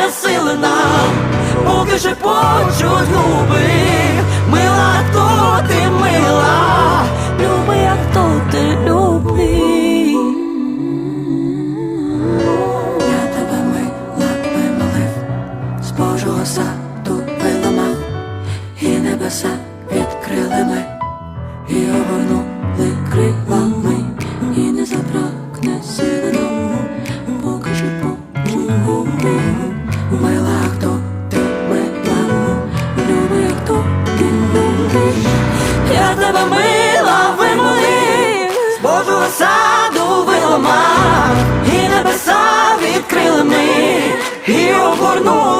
забракне сили нам, поки шепочуть губи, мила, хто ти мила, люби, як хто ти любий. Я тебе мила вимолив, з Божого саду виламав, і небеса відкрили ми, Мила, хто ти мила, люби, хто ти. Я тебе мила вимолив, з Божого саду виламав, і небеса відкрили ми, і обгорнули